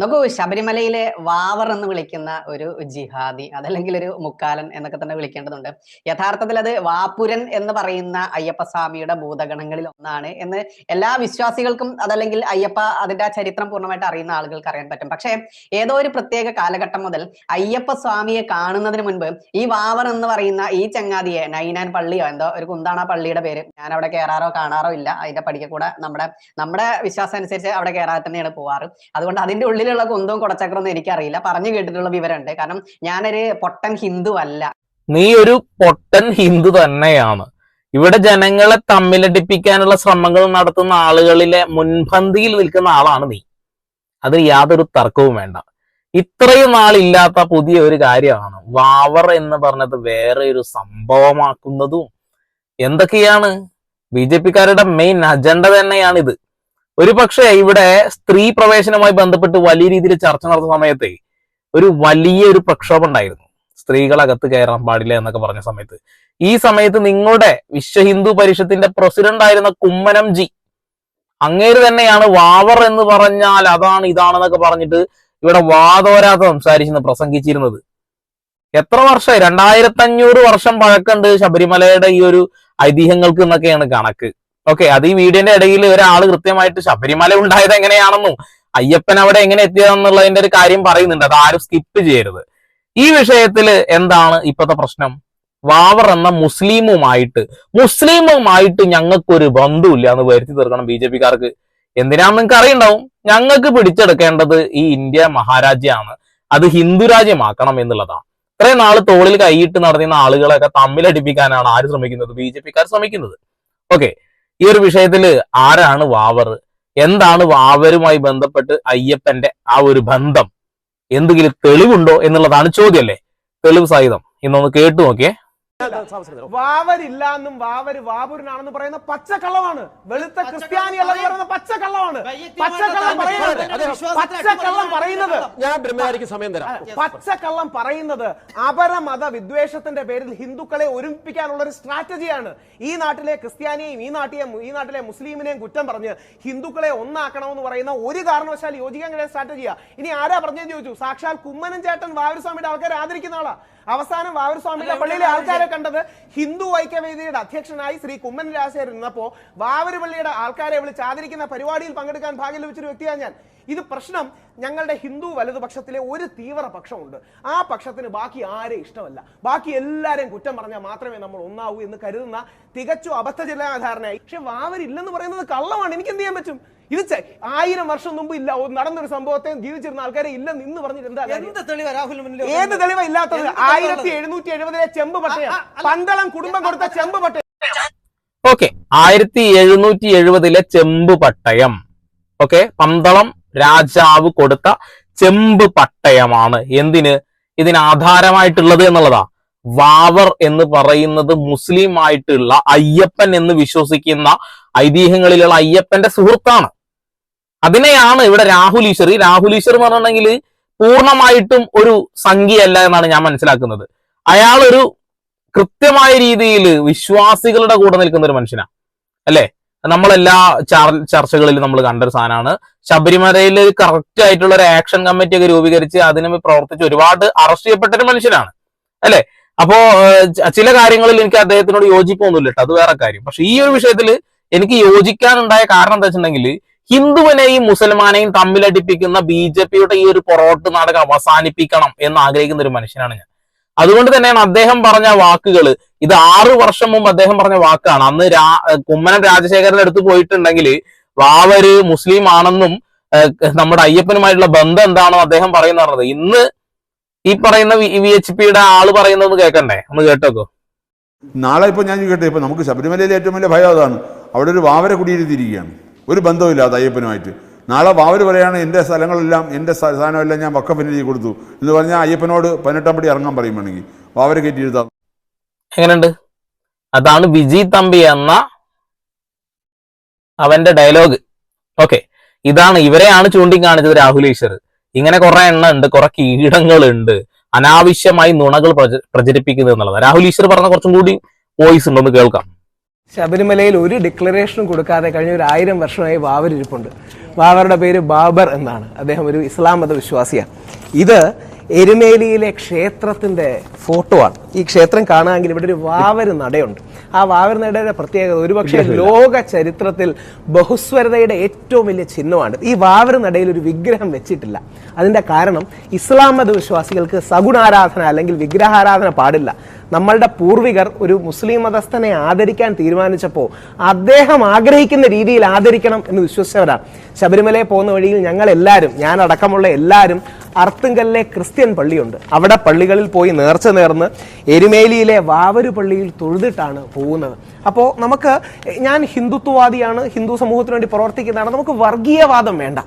നോക്കൂ ശബരിമലയിലെ വാവർ എന്ന് വിളിക്കുന്ന ഒരു ജിഹാദി അതല്ലെങ്കിൽ ഒരു മുക്കാലൻ എന്നൊക്കെ തന്നെ വിളിക്കേണ്ടതുണ്ട്. യഥാർത്ഥത്തിൽ അത് വാപുരൻ എന്ന് പറയുന്ന അയ്യപ്പസ്വാമിയുടെ ഭൂതഗണങ്ങളിൽ ഒന്നാണ് എന്ന് എല്ലാ വിശ്വാസികൾക്കും അതല്ലെങ്കിൽ അയ്യപ്പ അതിന്റെ ആ ചരിത്രം പൂർണമായിട്ട് അറിയുന്ന ആളുകൾക്ക് അറിയാൻ പറ്റും. പക്ഷേ ഏതോ ഒരു പ്രത്യേക കാലഘട്ടം മുതൽ അയ്യപ്പ സ്വാമിയെ കാണുന്നതിന് മുൻപ് ഈ വാവർ എന്ന് പറയുന്ന ഈ ചങ്ങാതിയെ നൈനാൻ പള്ളിയോ എന്തോ ഒരു കുന്താണ പള്ളിയുടെ പേര് ഞാൻ അവിടെ കയറാറോ കാണാറോ ഇല്ല. അതിന്റെ പടിക്കൂടെ നമ്മുടെ നമ്മുടെ വിശ്വാസം അനുസരിച്ച് അവിടെ കയറാതെ തന്നെയാണ് പോവാറ്. അതുകൊണ്ട് അതിന്റെ ഉള്ളിലുള്ള കുന്തവും കുടച്ചക്രമൊന്നും എനിക്കറിയില്ല. പറഞ്ഞു കേട്ടിട്ടുള്ള വിവരമുണ്ട്. കാരണം ഞാനൊരു പൊട്ടൻ ഹിന്ദു അല്ല. നീ ഒരു പൊട്ടൻ ഹിന്ദു തന്നെയാണ്. ഇവിടെ ജനങ്ങളെ തമ്മിലടിപ്പിക്കാനുള്ള ശ്രമങ്ങൾ നടത്തുന്ന ആളുകളിലെ മുൻപന്തിയിൽ നിൽക്കുന്ന ആളാണ് നീ. അത് യാതൊരു തർക്കവും വേണ്ട. ഇത്രയും നാളില്ലാത്ത പുതിയ ഒരു കാര്യമാണ്. വാവർ എന്ന് പറഞ്ഞത് വേറെ ഒരു സംഭവമാക്കുന്നതും. എന്തൊക്കെയാണ്? ബി ജെ പിക്കാരുടെ മെയിൻ അജണ്ട തന്നെയാണിത്. ഒരു പക്ഷേ ഇവിടെ സ്ത്രീ പ്രവേശനവുമായി ബന്ധപ്പെട്ട് വലിയ രീതിയിൽ ചർച്ച നടത്തുന്ന സമയത്ത് ഒരു വലിയ ഒരു പ്രക്ഷോഭം ഉണ്ടായിരുന്നു. സ്ത്രീകൾ അകത്ത് കയറാൻ പാടില്ല എന്നൊക്കെ പറഞ്ഞ സമയത്ത്. ഈ സമയത്ത് നിങ്ങളുടെ വിശ്വ ഹിന്ദു പരിഷത്തിന്റെ പ്രസിഡന്റ് ആയിരുന്ന കുമ്മനം ജി അങ്ങേര് തന്നെയാണ് വാവർ എന്ന് പറഞ്ഞാൽ അതാണ് ഇതാണെന്നൊക്കെ പറഞ്ഞിട്ട് ഇവിടെ വാതോരാതെ സംസാരിച്ചെന്ന് പ്രസംഗിച്ചിരുന്നത്. എത്ര വർഷമായി? രണ്ടായിരത്തി അഞ്ഞൂറ് വർഷം പഴക്കമുണ്ട് ശബരിമലയുടെ ഈ ഒരു ഐതിഹ്യങ്ങൾക്ക് എന്നൊക്കെയാണ് കണക്ക്. ഓക്കെ അത് ഈ വീഡിയോന്റെ ഇടയിൽ ഒരാൾ കൃത്യമായിട്ട് ശബരിമല ഉണ്ടായത് എങ്ങനെയാണെന്നും അയ്യപ്പൻ അവിടെ എങ്ങനെ എത്തിയതെന്നുള്ളതിന്റെ ഒരു കാര്യം പറയുന്നുണ്ട്. അത് ആരും സ്കിപ്പ് ചെയ്യരുത്. ഈ വിഷയത്തിൽ എന്താണ് ഇപ്പോഴത്തെ പ്രശ്നം? വാവർ എന്ന മുസ്ലിമുമായിട്ട് മുസ്ലിമുമായിട്ട് ഞങ്ങൾക്കൊരു ബന്ധമില്ല എന്ന് വരുത്തി തീർക്കണം ബി ജെ പിക്കാർക്ക്. എന്തിനാന്ന് നിങ്ങൾക്ക് അറിയണ്ടാവും? ഞങ്ങൾക്ക് പിടിച്ചെടുക്കേണ്ടത് ഈ ഇന്ത്യ മഹാരാജ്യമാണ്. അത് ഹിന്ദു രാജ്യമാക്കണം എന്നുള്ളതാണ്. ഇത്രയും നാൾ തോളിൽ കൈയിട്ട് നടന്നിരുന്ന ആളുകളെയൊക്കെ തമ്മിലടിപ്പിക്കാനാണ് ആര് ശ്രമിക്കുന്നത്? ബി ജെ പിക്കാർ ശ്രമിക്കുന്നത്. ഓക്കെ ഈ ഒരു വിഷയത്തിൽ ആരാണ് വാവർ? എന്താണ് വാവരുമായി ബന്ധപ്പെട്ട് അയ്യപ്പന്റെ ആ ഒരു ബന്ധം? എന്തെങ്കിലും തെളിവുണ്ടോ എന്നുള്ളതാണ് ചോദ്യം അല്ലേ തെളിവ് സഹിതം. ഇന്നൊന്ന് കേട്ടു നോക്കിയേ. വാവരില്ല എന്നും വാവര് വാപുരനാണെന്ന് പറയുന്ന പച്ചക്കള്ളമാണ്. വെളുത്ത ക്രിസ്ത്യാനി അല്ലെന്ന് പറയുന്ന പച്ചക്കള്ളമാണ്. പച്ചക്കള്ളം പറയുന്നത് പച്ചക്കള്ളം പറയുന്നത്. ഞാൻ ബ്രഹ്മചാരിക്ക് സമയം തരാം. പച്ചക്കള്ളം പറയുന്നത് അപരമത വിദ്വേഷത്തിന്റെ പേരിൽ ഹിന്ദുക്കളെ ഒരുമിപ്പിക്കാനുള്ള ഒരു സ്ട്രാറ്റജിയാണ്. ഈ നാട്ടിലെ ക്രിസ്ത്യാനിയെയും ഈ നാട്ടിലെ ഈ നാട്ടിലെ മുസ്ലിമിനെയും കുറ്റം പറഞ്ഞ് ഹിന്ദുക്കളെ ഒന്നാക്കണമെന്ന് പറയുന്ന ഒരു കാരണവശാൽ യോജിക്കാൻ കഴിയുന്ന സ്ട്രാറ്റജിയാ. ഇനി ആരാ പറഞ്ഞു ചോദിച്ചു? സാക്ഷാൽ കുമ്മനം ചേട്ടൻ വാവരസ്വാമിയുടെ ആൾക്കാരെ ആദരിക്കുന്ന ആളാ. അവസാനം വാവരസ്വാമിയുടെ പള്ളിയിലെ ആൾക്കാരെ കണ്ടത് ഹിന്ദു ഐക്യവേദിയുടെ അധ്യക്ഷനായി ശ്രീ കുമ്മൻ രാജശേഖരൻ ഇരുന്നപ്പോ വാവരുപള്ളിയുടെ ആൾക്കാരെ വിളിച്ച് ആദരിക്കുന്ന പരിപാടിയിൽ പങ്കെടുക്കാൻ ഭാഗ്യം ലഭിച്ചൊരു വ്യക്തിയാണ് ഞാൻ. ഇത് പ്രശ്നം ഞങ്ങളുടെ ഹിന്ദു വലതുപക്ഷത്തിലെ ഒരു തീവ്ര പക്ഷമുണ്ട് ആ പക്ഷത്തിന് ബാക്കി ആരെ ഇഷ്ടമല്ല? ബാക്കി എല്ലാരെയും കുറ്റം പറഞ്ഞാൽ മാത്രമേ നമ്മൾ ഒന്നാവൂ എന്ന് കരുതുന്ന തികച്ചും അബദ്ധ ധാരണയായി. പക്ഷെ വാവരില്ലെന്ന് പറയുന്നത് കള്ളമാണ്. എനിക്ക് എന്ത് ചെയ്യാൻ പറ്റും? ഇത് ആയിരം വർഷം മുമ്പ് ഇല്ല നടന്നൊരു സംഭവത്തെ ജീവിച്ചിരുന്ന ആൾക്കാരെ ഇല്ല നിന്ന് പറഞ്ഞിട്ട് എന്താ കാര്യം? എന്ത് തെളിവാ രാഹുൽ മുന്നിൽ ഏത് തെളിവാ ഇല്ലാത്തത്? എന്ത് ആയിരത്തി എഴുന്നൂറ്റി എഴുപതിലെ ചെമ്പ് പട്ടയം. പന്തളം കുടുംബം കൊടുത്ത ചെമ്പ് പട്ടയം. ഓക്കെ. ആയിരത്തി എഴുന്നൂറ്റി എഴുപതിലെ ചെമ്പ് പട്ടയം. ഓക്കെ. പന്തളം രാജാവ് കൊടുത്ത ചെമ്പ് പട്ടയമാണ്. എന്തിന്? ഇതിന് ആധാരമായിട്ടുള്ളത് എന്നുള്ളതാ. വാവർ എന്ന് പറയുന്നത് മുസ്ലിം ആയിട്ടുള്ള അയ്യപ്പൻ എന്ന് വിശ്വസിക്കുന്ന ഐതിഹ്യങ്ങളിലുള്ള അയ്യപ്പന്റെ സുഹൃത്താണ്. അതിനെയാണ് ഇവിടെ രാഹുൽ ഈശ്വർ. ഈ രാഹുൽ ഈശ്വർ എന്ന് പറഞ്ഞിട്ടുണ്ടെങ്കിൽ പൂർണമായിട്ടും ഒരു സംഖ്യയല്ല എന്നാണ് ഞാൻ മനസ്സിലാക്കുന്നത്. അയാൾ ഒരു കൃത്യമായ രീതിയിൽ വിശ്വാസികളുടെ കൂടെ നിൽക്കുന്ന ഒരു മനുഷ്യനാണ് അല്ലേ? നമ്മളെല്ലാ ചർച്ചകളിലും നമ്മൾ കണ്ട ഒരു സാധനമാണ്. ശബരിമലയിൽ കറക്റ്റ് ആയിട്ടുള്ള ഒരു ആക്ഷൻ കമ്മിറ്റി ഒക്കെ രൂപീകരിച്ച് അതിന് പ്രവർത്തിച്ച് ഒരുപാട് അറസ്റ്റ് ചെയ്യപ്പെട്ട ഒരു മനുഷ്യനാണ്. അല്ലേ? അപ്പോ ചില കാര്യങ്ങളിൽ എനിക്ക് അദ്ദേഹത്തിനോട് യോജിപ്പൊന്നുമില്ല കേട്ടോ. അത് വേറെ കാര്യം. പക്ഷെ ഈ ഒരു വിഷയത്തിൽ എനിക്ക് യോജിക്കാനുണ്ടായ കാരണം എന്താ വെച്ചിട്ടുണ്ടെങ്കിൽ ഹിന്ദുവിനെയും മുസൽമാനെയും തമ്മിലടിപ്പിക്കുന്ന ബി ജെ പിയുടെ ഈ ഒരു പൊറോട്ട് നാടകം അവസാനിപ്പിക്കണം എന്ന് ആഗ്രഹിക്കുന്ന ഒരു മനുഷ്യനാണ് ഞാൻ. അതുകൊണ്ട് തന്നെയാണ് അദ്ദേഹം പറഞ്ഞ വാക്കുകൾ ഇത് ആറു വർഷം മുമ്പ് അദ്ദേഹം പറഞ്ഞ വാക്കാണ്. അന്ന് രാ കുമ്മനം രാജശേഖരന്റെ അടുത്ത് പോയിട്ടുണ്ടെങ്കിൽ വാവര് മുസ്ലിം ആണെന്നും നമ്മുടെ അയ്യപ്പനുമായിട്ടുള്ള ബന്ധം എന്താണെന്ന് അദ്ദേഹം പറയുന്ന പറഞ്ഞത്. ഇന്ന് ഈ പറയുന്ന വി എച്ച് പിയുടെ ആൾ പറയുന്നതെന്ന് കേൾക്കണ്ടേ? ഒന്ന് കേട്ടോക്കോ? നാളെ ഇപ്പൊ ഞാൻ കേട്ടെ ഇപ്പൊ നമുക്ക് ശബരിമലയിലെ ഏറ്റവും വലിയ ഭയം അതാണ്. അവിടെ ഒരു വാവര കുടിയിരുത്തിയിരിക്കുകയാണ്. ഒരു ബന്ധവുമില്ലാതെ അയ്യപ്പനുമായിട്ട്. നാളെ വാവർ പറയാണ് എന്റെ സ്ഥലങ്ങളെല്ലാം എന്റെ സ്ഥാനമെല്ലാം ഞാൻ വക്കപ്പിന് ചെയ്ത് കൊടുത്തു. എന്ന് പറഞ്ഞാൽ അയ്യപ്പനോട് പതിനെട്ടാം പടി ഇറങ്ങാൻ പറയും വേണമെങ്കിൽ. വാവര് കയറ്റി എഴുതാം എങ്ങനെയുണ്ട്? അതാണ് വിജി തമ്പി എന്ന അവന്റെ ഡയലോഗ്. ഓക്കെ. ഇതാണ് ഇവരെയാണ് ചൂണ്ടിക്കാണിച്ചത് രാഹുൽ ഈശ്വർ. ഇങ്ങനെ കുറെ എണ്ണ ഉണ്ട് കുറെ കീടങ്ങളുണ്ട്. അനാവശ്യമായി നുണകൾ പ്രച- പ്രചരിപ്പിക്കുന്നത് എന്നുള്ളത് രാഹുൽ ഈശ്വർ പറഞ്ഞ കുറച്ചും കൂടി വോയിസ് ഉണ്ടെന്ന് കേൾക്കാം. ശബരിമലയിൽ ഒരു ഡിക്ലറേഷനും കൊടുക്കാതെ കഴിഞ്ഞ ഒരു ആയിരം വർഷമായി ബാബരിരിപ്പുണ്ട് ഇരിപ്പുണ്ട്. വാവറുടെ പേര് ബാബർ എന്നാണ്. അദ്ദേഹം ഒരു ഇസ്ലാം മത വിശ്വാസിയാണ്. ഇത് എരുമേലിയിലെ ക്ഷേത്രത്തിന്റെ ഫോട്ടോ ആണ്. ഈ ക്ഷേത്രം കാണാമെങ്കിൽ ഇവിടെ ഒരു വാവര് നടയുണ്ട്. ആ വാവർ നടയുടെ പ്രത്യേകത ഒരുപക്ഷെ ലോക ചരിത്രത്തിൽ ബഹുസ്വരതയുടെ ഏറ്റവും വലിയ ചിഹ്നമാണ്. ഈ വാവർ നടയിൽ ഒരു വിഗ്രഹം വെച്ചിട്ടില്ല. അതിന്റെ കാരണം ഇസ്ലാം മത വിശ്വാസികൾക്ക് സഗുണാരാധന അല്ലെങ്കിൽ വിഗ്രഹാരാധന പാടില്ല. നമ്മളുടെ പൂർവികർ ഒരു മുസ്ലിം മതസ്ഥനെ ആദരിക്കാൻ തീരുമാനിച്ചപ്പോൾ അദ്ദേഹം ആഗ്രഹിക്കുന്ന രീതിയിൽ ആദരിക്കണം എന്ന് വിശ്വസിച്ചവരാ ശബരിമലയിൽ പോകുന്ന വഴിയിൽ ഞങ്ങൾ എല്ലാവരും ഞാൻ അടക്കമുള്ള എല്ലാവരും അർത്തുങ്കലിലെ ക്രിസ്ത്യൻ പള്ളിയുണ്ട്. അവിടെ പള്ളികളിൽ പോയി നേർച്ച നേർന്ന് എരുമേലിയിലെ വാവരു പള്ളിയിൽ തൊഴുതിട്ടാണ് പോകുന്നത്. അപ്പോൾ നമുക്ക് ഞാൻ ഹിന്ദുത്വവാദിയാണ് ഹിന്ദു സമൂഹത്തിന് വേണ്ടി പ്രവർത്തിക്കുന്നതാണ് നമുക്ക് വർഗീയവാദം വേണ്ട.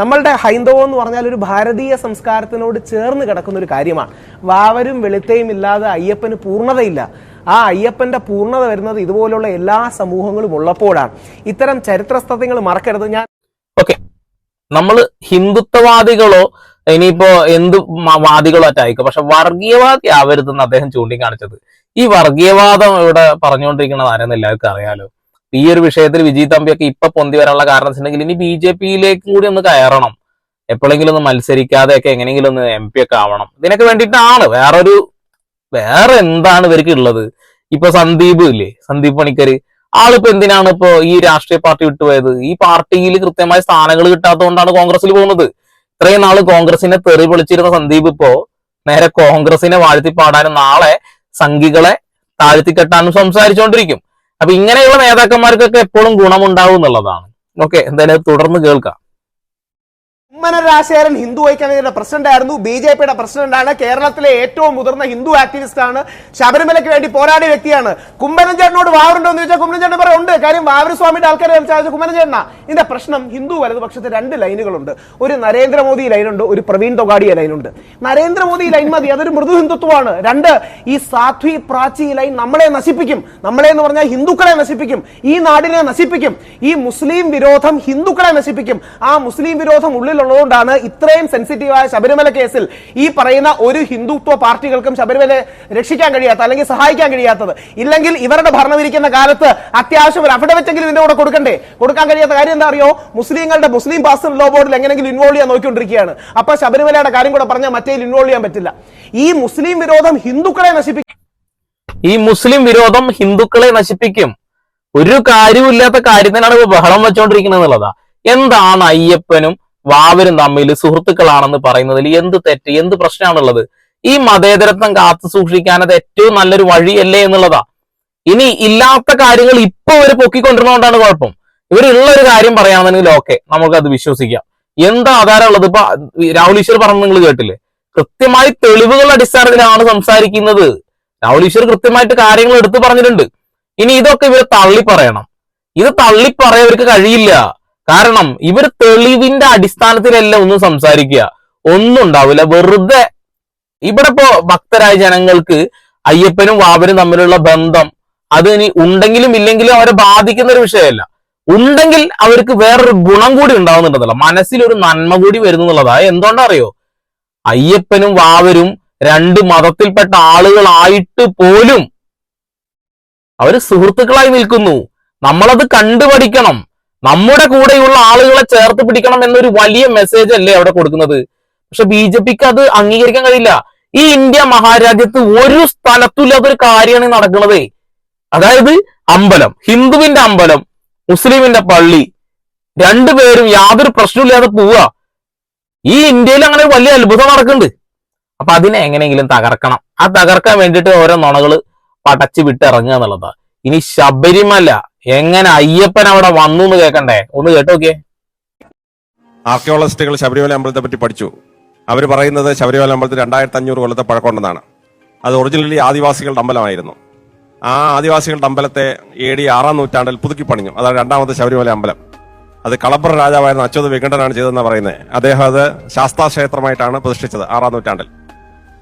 നമ്മളുടെ ഹൈന്ദവം എന്ന് പറഞ്ഞാൽ ഒരു ഭാരതീയ സംസ്കാരത്തിനോട് ചേർന്ന് കിടക്കുന്ന ഒരു കാര്യമാണ്. വാവരും വെളുത്തയും ഇല്ലാതെ അയ്യപ്പന് പൂർണതയില്ല. ആ അയ്യപ്പന്റെ പൂർണത വരുന്നത് ഇതുപോലുള്ള എല്ലാ സമൂഹങ്ങളും ഉള്ളപ്പോഴാണ്. ഇത്തരം ചരിത്ര മറക്കരുത്. ഞാൻ ഓക്കെ. നമ്മൾ ഹിന്ദുത്വവാദികളോ ഇനിയിപ്പോ എന്ത് വാദികളോ അറ്റായിക്കോ പക്ഷെ വർഗീയവാദി ആവരുതെന്ന് അദ്ദേഹം ചൂണ്ടിക്കാണിച്ചത്. ഈ വർഗീയവാദം ഇവിടെ പറഞ്ഞുകൊണ്ടിരിക്കുന്നത് ആരെന്ന് എല്ലാവർക്കും അറിയാലോ. ഈ ഒരു വിഷയത്തിൽ വിജയ് തമ്പിയൊക്കെ ഇപ്പൊ പൊന്തി വരാനുള്ള കാരണം വെച്ചിട്ടുണ്ടെങ്കിൽ ഇനി ബി ജെ പിയിലേക്ക് കൂടി ഒന്ന് കയറണം. എപ്പോഴെങ്കിലും ഒന്ന് മത്സരിക്കാതെയൊക്കെ എങ്ങനെയെങ്കിലും ഒന്ന് എം പി ഒക്കെ ആവണം. ഇതിനൊക്കെ വേണ്ടിയിട്ടാണ്. വേറൊരു വേറെ എന്താണ് ഇവർക്ക് ഉള്ളത്? ഇപ്പൊ സന്ദീപ് ഇല്ലേ? സന്ദീപ് പണിക്കർ ആളിപ്പോ എന്തിനാണ് ഇപ്പോ ഈ രാഷ്ട്രീയ പാർട്ടി വിട്ടുപോയത്? ഈ പാർട്ടിയിൽ കൃത്യമായ സ്ഥാനങ്ങൾ കിട്ടാത്തതുകൊണ്ടാണ് കോൺഗ്രസിൽ പോകുന്നത്. ഇത്രയും നാൾ കോൺഗ്രസിനെ തെറി വിളിച്ചിരുന്ന സന്ദീപ് ഇപ്പോ നേരെ കോൺഗ്രസിനെ വാഴ്ത്തി പാടാനും നാളെ സംഘികളെ താഴ്ത്തിക്കെട്ടാനും സംസാരിച്ചുകൊണ്ടിരിക്കും. അപ്പൊ ഇങ്ങനെയുള്ള നേതാക്കന്മാർക്കൊക്കെ എപ്പോഴും ഗുണമുണ്ടാവും എന്നുള്ളതാണ്. ഓക്കെ എന്തായാലും തുടർന്ന് കേൾക്കാം. കുമ്മന രാജശേഖരൻ ഹിന്ദു ഐക്യവേദിയുടെ പ്രസിഡന്റ് ആയിരുന്നു ബി ജെ പിയുടെ പ്രസിഡന്റാണ്. കേരളത്തിലെ ഏറ്റവും മുതിർന്ന ഹിന്ദു ആക്ടിവിസ്റ്റ് ആണ് ശബരിമലയ്ക്ക് വേണ്ടി പോരാടിയ വ്യക്തിയാണ്. കുമ്മനം ചേട്ടനോട് വാവറുണ്ടോ എന്ന് ചോദിച്ചാൽ കുമ്മനം ചേട്ടൻ പറയും ഉണ്ട്. കാര്യം വാവരസ്വാമിയുടെ ആൾക്കാരെ ചോദിച്ചാൽ കുമ്മനം ചേട്ടനാ ഇതിന്റെ പ്രശ്നം ഹിന്ദു വലതുപക്ഷത്ത് രണ്ട് ലൈനുകളുണ്ട്. ഒരു നരേന്ദ്രമോദി ലൈനുണ്ട് ഒരു പ്രവീൺ തൊഗാഡിയ ലൈനുണ്ട്. നരേന്ദ്രമോദി ലൈൻ മതി. അതൊരു മൃദു ഹിന്ദുത്വമാണ്. രണ്ട് ഈ സാധ്വി പ്രാചി ലൈൻ നമ്മളെ നശിപ്പിക്കും. നമ്മളെ എന്ന് പറഞ്ഞാൽ ഹിന്ദുക്കളെ നശിപ്പിക്കും. ഈ നാടിനെ നശിപ്പിക്കും. ഈ മുസ്ലിം വിരോധം ഹിന്ദുക്കളെ നശിപ്പിക്കും. ആ മുസ്ലിം വിരോധം ഉള്ളിലുള്ളതുകൊണ്ടാണ് ഇത്രയും സെൻസിറ്റീവായ ശബരിമല കേസിൽ ഈ പറയുന്ന ഒരു ഹിന്ദുത്വ പാർട്ടികൾക്കും ശബരിമല രക്ഷിക്കാൻ കഴിയാത്ത അല്ലെങ്കിൽ സഹായിക്കാൻ കഴിയാത്തത്. ഇല്ലെങ്കിൽ ഇവരുടെ ഭരണമിരിക്കുന്ന കാലത്ത് അത്യാവശ്യം ഒരു അഫിഡവിറ്റ് എങ്കിലും ഇതിന്റെ കൂടെ കൊടുക്കണ്ടേ? കൊടുക്കാൻ കഴിയാത്ത കാര്യം എന്താ അറിയോ? മുസ്ലിങ്ങളുടെ മുസ്ലിം പാസ്റ്റർ ലോ ബോർഡിൽ എങ്ങനെയെങ്കിലും ഇൻവോൾവ് ചെയ്യാൻ നോക്കിക്കൊണ്ടിരിക്കുകയാണ്. അപ്പൊ ശബരിമലയുടെ കാര്യം കൂടെ പറഞ്ഞാൽ മറ്റേ ഇൻവോൾവ് ചെയ്യാൻ പറ്റില്ല. ഈ മുസ്ലിം വിരോധം ഹിന്ദുക്കളെ നശിപ്പിക്കും ഈ മുസ്ലിം വിരോധം ഹിന്ദുക്കളെ നശിപ്പിക്കും. ഒരു കാര്യമില്ലാത്ത കാര്യത്തിനാണ് ബഹളം വെച്ചോണ്ടിരിക്കുന്നത് എന്നുള്ളതാ. എന്താണ് അയ്യപ്പനും വാവരും തമ്മിൽ സുഹൃത്തുക്കളാണെന്ന് പറയുന്നതിൽ എന്ത് തെറ്റ് എന്ത് പ്രശ്നമാണുള്ളത്? ഈ മതേതരത്വം കാത്തു സൂക്ഷിക്കാൻ അത് ഏറ്റവും നല്ലൊരു വഴിയല്ലേ എന്നുള്ളതാ. ഇനി ഇല്ലാത്ത കാര്യങ്ങൾ ഇപ്പൊ ഇവർ പൊക്കിക്കൊണ്ടിരുന്നോണ്ടാണ് കുഴപ്പം. ഇവരുള്ള ഒരു കാര്യം പറയാണെന്നുണ്ടെങ്കിൽ ഓക്കെ നമുക്കത് വിശ്വസിക്കാം. എന്താ ആധാരമുള്ളത്? ഇപ്പൊ രാഹുൽ ഈശ്വർ പറഞ്ഞു നിങ്ങൾ കേട്ടില്ലേ? കൃത്യമായി തെളിവുകളുടെ അടിസ്ഥാനത്തിലാണ് സംസാരിക്കുന്നത്. രാഹുൽ ഈശ്വർ കൃത്യമായിട്ട് കാര്യങ്ങൾ എടുത്തു പറഞ്ഞിട്ടുണ്ട്. ഇനി ഇതൊക്കെ ഇവർ തള്ളി പറയണം ഇത് തള്ളി പറയാൻ ഇവർക്ക് കഴിയില്ല. കാരണം ഇവർ തെളിവിന്റെ അടിസ്ഥാനത്തിലല്ല ഒന്നും സംസാരിക്കുക. ഒന്നും ഉണ്ടാവില്ല. വെറുതെ ഇവിടെ ഇപ്പോ ഭക്തരായ ജനങ്ങൾക്ക് അയ്യപ്പനും വാവനും തമ്മിലുള്ള ബന്ധം അത് ഇനി ഉണ്ടെങ്കിലും ഇല്ലെങ്കിലും അവരെ ബാധിക്കുന്ന ഒരു വിഷയമല്ല. ഉണ്ടെങ്കിൽ അവർക്ക് വേറൊരു ഗുണം കൂടി ഉണ്ടാവുന്നുണ്ടെന്നല്ല മനസ്സിലൊരു നന്മ കൂടി വരുന്നു എന്നുള്ളതാ എന്തുകൊണ്ടറിയോ? അയ്യപ്പനും വാവരും രണ്ട് മതത്തിൽപ്പെട്ട ആളുകളായിട്ട് പോലും അവർ സുഹൃത്തുക്കളായി നിൽക്കുന്നു. നമ്മളത് കണ്ടുപഠിക്കണം. നമ്മുടെ കൂടെയുള്ള ആളുകളെ ചേർത്ത് പിടിക്കണം എന്നൊരു വലിയ മെസ്സേജ് അല്ലേ അവിടെ കൊടുക്കുന്നത്? പക്ഷെ ബി ജെ പിക്ക് അത് അംഗീകരിക്കാൻ കഴിയില്ല. ഈ ഇന്ത്യ മഹാരാജ്യത്ത് ഒരു സ്ഥലത്തും ഇല്ലാത്തൊരു കാര്യമാണ് നടക്കുന്നത്. അതായത് അമ്പലം ഹിന്ദുവിന്റെ അമ്പലം മുസ്ലിമിന്റെ പള്ളി രണ്ടുപേരും യാതൊരു പ്രശ്നമില്ലാതെ പോവുക. ഈ ഇന്ത്യയിൽ അങ്ങനെ വലിയ അത്ഭുതം നടക്കുന്നുണ്ട്. അപ്പൊ അതിനെ എങ്ങനെയെങ്കിലും തകർക്കണം. ആ തകർക്കാൻ വേണ്ടിയിട്ട് ഓരോ നുണകൾ പടച്ചു വിട്ടിറങ്ങുക എന്നുള്ളതാണ് ഇനി ശബരിമല എങ്ങനെ അയ്യപ്പൻ അവിടെ വന്നു എന്ന് കേക്കണ്ടേ? ഒന്ന് കേട്ടോക്കിയേ. ആർക്കിയോളജിസ്റ്റുകൾ ശബരിമല അമ്പലത്തെ പറ്റി പഠിച്ചു. അവർ പറയുന്നത് ശബരിമല അമ്പലത്തിൽ രണ്ടായിരത്തി അഞ്ഞൂറ് കൊല്ലത്തെ പഴക്കമുണ്ടെന്നാണ്. അത് ഒറിജിനലി ആദിവാസികളുടെ അമ്പലമായിരുന്നു. ആ ആദിവാസികളുടെ അമ്പലത്തെ എ ഡി ആറാം നൂറ്റാണ്ടിൽ പുതുക്കി പണിഞ്ഞു. അതാണ് രണ്ടാമത്തെ ശബരിമല അമ്പലം. അത് കളപ്പുറ രാജാവായിരുന്ന അച്യുത വികണ്ഠനാണ് ചെയ്തതെന്ന് പറയുന്നത് അദ്ദേഹം അത് ശാസ്താ ക്ഷേത്രമായിട്ടാണ് പ്രതിഷ്ഠിച്ചത് ആറാം നൂറ്റാണ്ടിൽ.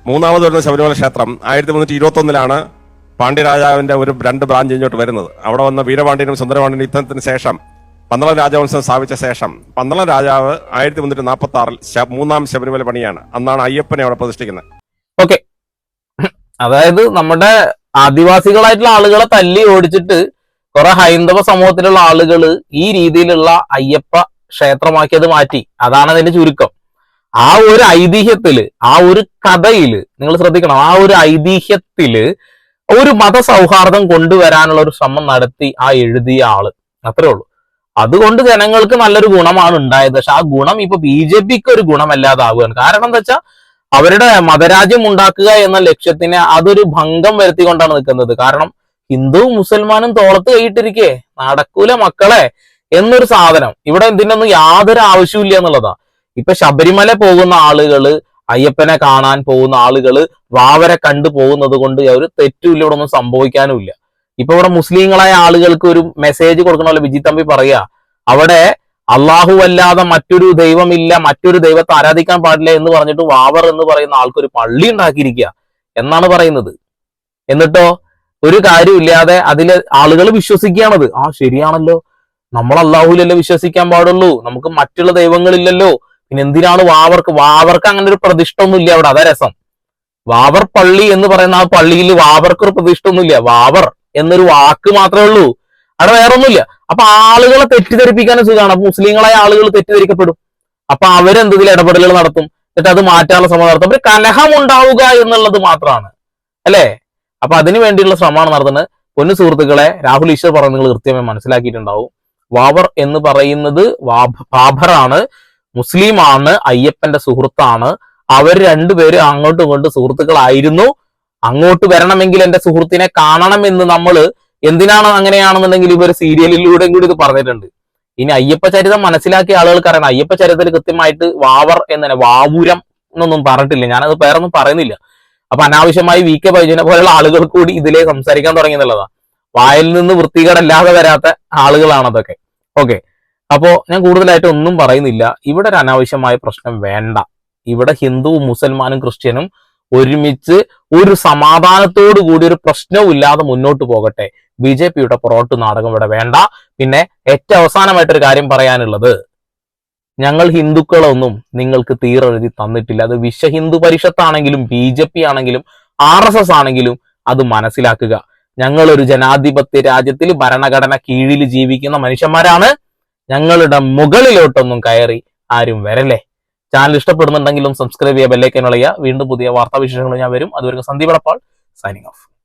മൂന്നാമത് വരുന്ന ശബരിമല ക്ഷേത്രം ആയിരത്തി മുന്നൂറ്റി ഇരുപത്തി ഒന്നിലാണ് പാണ്ഡ്യരാജാവിന്റെ ഒരു രണ്ട് ബ്രാഞ്ച് ഇങ്ങോട്ട് വരുന്നത്. അവിടെ വന്ന വീരപാണ്ഡ്യനും സുന്ദരപാണ്ഡ്യനും യുദ്ധത്തിന് ശേഷം പന്തളം രാജവംശം സ്ഥാപിച്ച ശേഷം പന്തളം രാജാവ് ആയിരത്തി മുന്നൂറ്റി നാൽപ്പത്തി ആറിൽ മൂന്നാം ശബരിമല പണിയാണ്. അന്നാണ് അയ്യപ്പനെ അവിടെ പ്രതിഷ്ഠിക്കുന്നത്. ഓക്കെ. അതായത് നമ്മുടെ ആദിവാസികളായിട്ടുള്ള ആളുകളെ തല്ലി ഓടിച്ചിട്ട് കുറെ ഹൈന്ദവ സമൂഹത്തിലുള്ള ആളുകൾ ഈ രീതിയിലുള്ള അയ്യപ്പ ക്ഷേത്രമാക്കിയത് മാറ്റി. അതാണ് അതിന്റെ ചുരുക്കം. ആ ഒരു ഐതിഹ്യത്തിൽ ആ ഒരു കഥയിൽ നിങ്ങൾ ശ്രദ്ധിക്കണം ആ ഒരു ഐതിഹ്യത്തിൽ ഒരു മതസൗഹാർദ്ദം കൊണ്ടുവരാനുള്ള ഒരു ശ്രമം നടത്തി ആ എഴുതിയ ആൾ. അത്രേ ഉള്ളൂ. അതുകൊണ്ട് ജനങ്ങൾക്ക് നല്ലൊരു ഗുണമാണ് ഉണ്ടായത്. പക്ഷെ ആ ഗുണം ഇപ്പൊ ബി ജെ പിക്ക് ഒരു ഗുണമല്ലാതാവുകയാണ്. കാരണം എന്താ വെച്ചാൽ അവരുടെ മതരാജ്യം ഉണ്ടാക്കുക എന്ന ലക്ഷ്യത്തിന് അതൊരു ഭംഗം വരുത്തിക്കൊണ്ടാണ് നിൽക്കുന്നത്. കാരണം ഹിന്ദുവും മുസൽമാനും തോളത്ത് കൈയിട്ടിരിക്കേ. നടക്കൂല മക്കളെ എന്നൊരു സാധനം. ഇവിടെ ഇതിനൊന്നും യാതൊരു ആവശ്യമില്ല എന്നുള്ളതാ. ഇപ്പൊ ശബരിമല പോകുന്ന ആളുകൾ അയ്യപ്പനെ കാണാൻ പോകുന്ന ആളുകൾ വാവരെ കണ്ടു പോകുന്നത് കൊണ്ട് ഒരു തെറ്റുമില്ല ഇവിടെ ഒന്നും സംഭവിക്കാനുമില്ല ഇപ്പൊ ഇവിടെ മുസ്ലിങ്ങളായ ആളുകൾക്ക് ഒരു മെസ്സേജ് കൊടുക്കണ പോലെ വിജി തമ്പി പറയാ അവിടെ അള്ളാഹു അല്ലാതെ മറ്റൊരു ദൈവമില്ല മറ്റൊരു ദൈവത്തെ ആരാധിക്കാൻ പാടില്ല എന്ന് പറഞ്ഞിട്ട് വാവർ എന്ന് പറയുന്ന ആൾക്കൊരു പള്ളി ഉണ്ടാക്കിയിരിക്കുക എന്നാണ് പറയുന്നത്. എന്നിട്ടോ ഒരു കാര്യമില്ലാതെ അതിലെ ആളുകൾ വിശ്വസിക്കുകയാണത്. ആ ശരിയാണല്ലോ. നമ്മൾ അള്ളാഹുലല്ലേ വിശ്വസിക്കാൻ പാടുള്ളൂ. നമുക്ക് മറ്റുള്ള ദൈവങ്ങളില്ലല്ലോ. പിന്നെ എന്തിനാണ് വാവർക്ക് വാവർക്ക് അങ്ങനെ ഒരു പ്രതിഷ്ഠ ഒന്നുമില്ല അവിടെ. അതാ രസം. വാവർ പള്ളി എന്ന് പറയുന്ന ആ പള്ളിയിൽ വാവർക്ക് ഒരു പ്രതിഷ്ഠ ഒന്നുമില്ല വാവർ എന്നൊരു വാക്ക് മാത്രമേ ഉള്ളൂ. അവിടെ വേറെ ഒന്നുമില്ല അപ്പൊ ആളുകളെ തെറ്റിദ്ധരിപ്പിക്കാനും സുഖമാണ്. അപ്പൊ മുസ്ലിങ്ങളായ ആളുകൾ തെറ്റിദ്ധരിക്കപ്പെടും. അപ്പൊ അവരെന്തെങ്കിലും ഇടപെടലുകൾ നടത്തും. എന്നിട്ട് അത് മാറ്റാനുള്ള ശ്രമം നടത്തും. അപ്പൊ കലഹം ഉണ്ടാവുക എന്നുള്ളത് മാത്രമാണ്. അല്ലേ? അപ്പൊ അതിനു വേണ്ടിയുള്ള ശ്രമമാണ് നടത്തുന്നത്. പൊന്നു സുഹൃത്തുക്കളെ രാഹുൽ ഈശ്വർ പറഞ്ഞ നിങ്ങൾ കൃത്യമായി മനസ്സിലാക്കിയിട്ടുണ്ടാവും. വാവർ എന്ന് പറയുന്നത് വാബറാണ് മുസ്ലിമാണ് അയ്യപ്പന്റെ സുഹൃത്താണ്. അവർ രണ്ടുപേരും അങ്ങോട്ടും ഇങ്ങോട്ടും സുഹൃത്തുക്കളായിരുന്നു. അങ്ങോട്ട് വരണമെങ്കിൽ എന്റെ സുഹൃത്തിനെ കാണണം എന്ന് നമ്മൾ എന്തിനാണ് അങ്ങനെയാണെന്നുണ്ടെങ്കിൽ ഇവർ സീരിയലിലൂടെയും കൂടി ഇത് പറഞ്ഞിട്ടുണ്ട്. ഇനി അയ്യപ്പ ചരിതം മനസ്സിലാക്കിയ ആളുകൾക്ക് അറിയണം അയ്യപ്പ ചരിത്രത്തിൽ കൃത്യമായിട്ട് വാവർ എന്നെ വാവൂരം എന്നൊന്നും പറഞ്ഞിട്ടില്ല. ഞാനത് പേരൊന്നും പറയുന്നില്ല. അപ്പൊ അനാവശ്യമായി വി കെ ബൈജുനെ പോലെയുള്ള ആളുകൾ കൂടി ഇതിലേ സംസാരിക്കാൻ തുടങ്ങി എന്നുള്ളതാ. വായിൽ നിന്ന് വൃത്തികേടല്ലാതെ വരാത്ത ആളുകളാണ് അതൊക്കെ ഓക്കെ. അപ്പോ ഞാൻ കൂടുതലായിട്ട് ഒന്നും പറയുന്നില്ല. ഇവിടെ ഒരു അനാവശ്യമായ പ്രശ്നം വേണ്ട. ഇവിടെ ഹിന്ദുവും മുസൽമാനും ക്രിസ്ത്യനും ഒരുമിച്ച് ഒരു സമാധാനത്തോടു കൂടി ഒരു പ്രശ്നവും ഇല്ലാതെ മുന്നോട്ട് പോകട്ടെ. ബി ജെ പിയുടെ പുറോട്ട് നാടകം ഇവിടെ വേണ്ട. പിന്നെ ഏറ്റവും അവസാനമായിട്ടൊരു കാര്യം പറയാനുള്ളത്. ഞങ്ങൾ ഹിന്ദുക്കളൊന്നും നിങ്ങൾക്ക് തീരെഴുതി തന്നിട്ടില്ല. അത് വിശ്വ ഹിന്ദു പരിഷത്താണെങ്കിലും ബി ജെ പി ആണെങ്കിലും ആർ എസ് എസ് ആണെങ്കിലും അത് മനസ്സിലാക്കുക. ഞങ്ങൾ ഒരു ജനാധിപത്യ രാജ്യത്തിൽ ഭരണഘടന കീഴിൽ ജീവിക്കുന്ന മനുഷ്യന്മാരാണ്. ഞങ്ങളുടെ മുകളിലോട്ടൊന്നും കയറി ആരും വരല്ലേ? ചാനൽ ഇഷ്ടപ്പെടുന്നുണ്ടെങ്കിലും സബ്സ്ക്രൈബ് ചെയ്യുക ബെല്ലൈക്കൻ വീണ്ടും പുതിയ വാർത്താവിശേഷങ്ങൾ ഞാൻ വരും. അതുവരെ സന്ദീപ് അടപ്പാൾ സൈനിങ് ഓഫ്